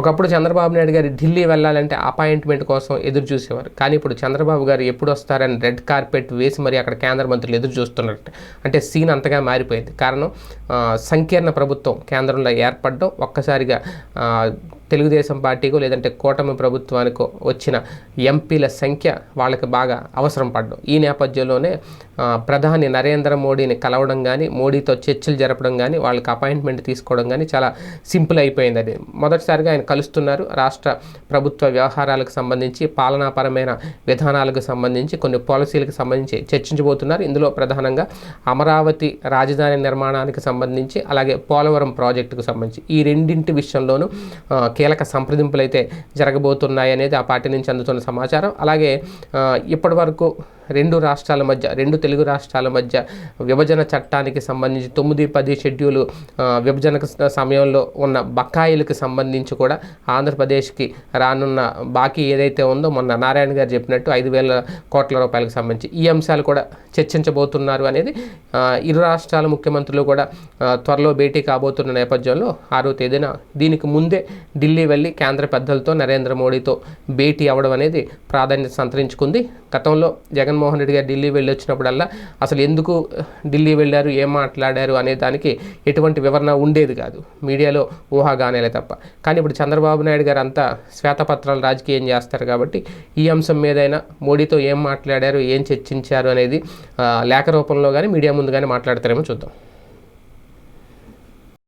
ఒకప్పుడు చంద్రబాబు నాయుడు గారు ఢిల్లీ వెళ్ళాలంటే అపాయింట్మెంట్ కోసం ఎదురు చూసేవారు. కానీ ఇప్పుడు చంద్రబాబు గారు ఎప్పుడు వస్తారని రెడ్ కార్పెట్ వేసి మరి అక్కడ కేంద్ర మంత్రులు ఎదురు చూస్తున్నట్టు అంటే సీన్ అంతగా మారిపోయింది. కారణం సంకీర్ణ ప్రభుత్వం కేంద్రంలో ఏర్పడడం ఒక్కసారిగా తెలుగుదేశం పార్టీకో లేదంటే కూటమి ప్రభుత్వానికో వచ్చిన ఎంపీల సంఖ్య వాళ్ళకి బాగా అవసరం పడ్డం. ఈ నేపథ్యంలోనే ప్రధాని నరేంద్ర మోడీని కలవడం కానీ మోడీతో చర్చలు జరపడం కానీ వాళ్ళకి అపాయింట్మెంట్ తీసుకోవడం కానీ చాలా సింపుల్ అయిపోయింది అది. మొదటిసారిగా ఆయన కలుస్తున్నారు. రాష్ట్ర ప్రభుత్వ వ్యవహారాలకు సంబంధించి పాలనాపరమైన విధానాలకు సంబంధించి కొన్ని పాలసీలకు సంబంధించి చర్చించబోతున్నారు. ఇందులో ప్రధానంగా అమరావతి రాజధాని నిర్మాణానికి సంబంధించి అలాగే పోలవరం ప్రాజెక్టుకు సంబంధించి. ఈ రెండింటి విషయంలోనూ కీలక సంప్రదింపులు అయితే జరగబోతున్నాయి అనేది ఆ పార్టీ నుంచి అందుతున్న సమాచారం. అలాగే ఇప్పటి వరకు రెండు రాష్ట్రాల మధ్య రెండు తెలుగు రాష్ట్రాల మధ్య విభజన చట్టానికి సంబంధించి తొమ్మిది పది షెడ్యూలు విభజనకు విభజన సమయంలో ఉన్న బకాయిలకు సంబంధించి కూడా ఆంధ్రప్రదేశ్కి రానున్న బాకీ ఏదైతే ఉందో మొన్న నారాయణ గారు చెప్పినట్టు ఐదు వేల కోట్ల రూపాయలకు సంబంధించి ఈ అంశాలు కూడా చర్చించబోతున్నారు అనేది ఇరు రాష్ట్రాల ముఖ్యమంత్రులు కూడా త్వరలో భేటీ కాబోతున్న నేపథ్యంలో ఆరో తేదీన దీనికి ముందే ఢిల్లీ వెళ్ళి కేంద్ర పెద్దలతో నరేంద్ర మోడీతో భేటీ అవ్వడం అనేది ప్రాధాన్యత సంతరించుకుంది. గతంలో జగన్ జగన్మోహన్ రెడ్డి గారు ఢిల్లీ వెళ్ళి వచ్చినప్పుడల్లా అసలు ఎందుకు ఢిల్లీ వెళ్ళారు ఏం మాట్లాడారు అనే దానికి ఎటువంటి వివరణ ఉండేది కాదు. మీడియాలో ఊహాగానేలే తప్ప. కానీ ఇప్పుడు చంద్రబాబు నాయుడు గారు అంతా శ్వేతపత్రాలు రాజకీయం చేస్తారు కాబట్టి ఈ అంశం మీదైనా మోడీతో ఏం మాట్లాడారు ఏం చర్చించారు అనేది లేఖ రూపంలో కానీ మీడియా ముందు కానీ మాట్లాడతారేమో చూద్దాం.